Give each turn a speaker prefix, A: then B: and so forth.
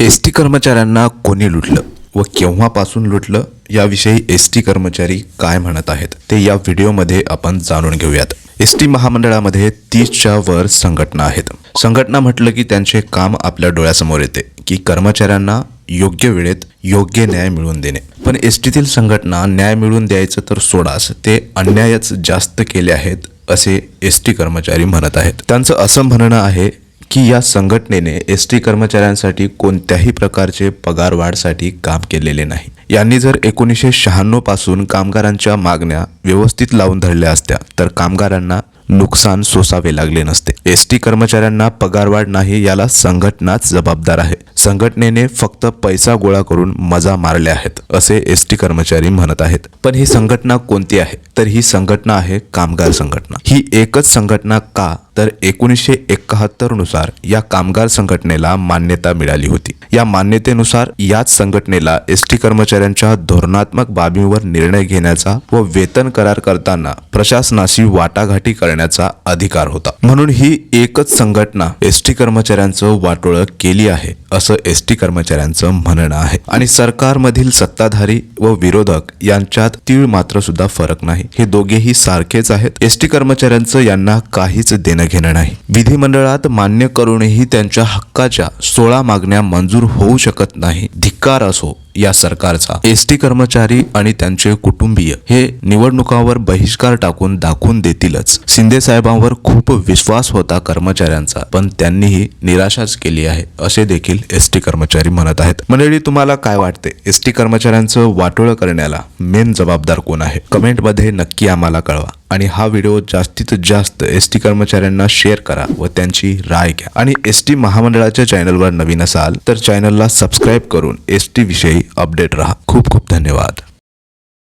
A: S T कर्मचाऱ्यांना कोणी लुटलं व केव्हापासून लुटलं याविषयी एस टी कर्मचारी काय म्हणत आहेत ते या व्हिडिओमध्ये आपण जाणून घेऊयात. एस टी महामंडळामध्ये तीसच्या वर संघटना आहेत. संघटना म्हटलं की त्यांचे काम आपल्या डोळ्यासमोर येते की कर्मचाऱ्यांना योग्य वेळेत योग्य न्याय मिळवून देणे. पण एस टीतील संघटना न्याय मिळवून द्यायचं तर सोडाच ते अन्यायच जास्त केले आहेत असे एस टी कर्मचारी म्हणत आहेत. त्यांचं असं म्हणणं आहे की या संघटनेने एस टी कर्मचाऱ्यांसाठी कोणत्याही प्रकारचे पगारवाढसाठी काम केलेले नाही. यांनी जर एकोणीसशे शहाण्णवपासून कामगारांच्या मागण्या व्यवस्थित लावून धरल्या असत्या तर कामगारांना नुकसान सोसावे लागले नसते. एस टी कर्मचाऱ्यांना पगारवाढ नाही याला संघटनाच जबाबदार आहे. संघटनेने फक्त पैसा गोळा करून मजा मारल्या आहेत असे एस टी कर्मचारी म्हणत आहेत. पण ही संघटना कोणती आहे? तर ही संघटना आहे कामगार संघटना. ही एकच संघटना का? तर एकोणीसशे एकाहत्तरनुसार या कामगार संघटनेला मान्यता मिळाली होती. या मान्यतेनुसार याच संघटनेला एस टी कर्मचाऱ्यांच्या धोरणात्मक बाबींवर निर्णय घेण्याचा व वेतन करार करताना प्रशासनाशी वाटाघाटी करण्याचा अधिकार होता. म्हणून ही एकच संघटना एस टी कर्मचाऱ्यांचं वाटोळं केली आहे. असं एस टी कर्मचाऱ्यांचं म्हणणं आहे. आणि सरकारमधील सत्ताधारी व विरोधक यांच्यात तीळ मात्र सुद्धा फरक नाही. हे दोघेही सारखेच आहेत. एस टी कर्मचाऱ्यांचं यांना काहीच देणं घेणं नाही. विधिमंडळात मान्य करूनही त्यांच्या हक्काच्या सोळा मागण्या मंजूर होऊ शकत नाही. धिक्कार असो या सरकारचा एस टी कर्मचारी आणि त्यांचे कुटुंबीय हे निवडणुकावर बहिष्कार टाकून दाखवून देतीलच. शिंदे साहेबांवर खूप विश्वास होता कर्मचाऱ्यांचा पण त्यांनीही निराशाच केली आहे असे देखील एस टी कर्मचारी म्हणत आहेत. मंडळी तुम्हाला काय वाटते? एस टी कर्मचाऱ्यांचं वाटोळं करण्याला मेन जबाबदार कोण आहे? कमेंटमध्ये नक्की आम्हाला कळवा. आणि हा व्हिडिओ जास्तीत जास्त एस टी कर्मचाऱ्यांना शेअर करा व त्यांची राय घ्या. आणि एस टी महामंडळाच्या चॅनलवर नवीन असाल तर चॅनलला सबस्क्राईब करून एस टी विषयी अपडेट राहा. खूप खूप धन्यवाद.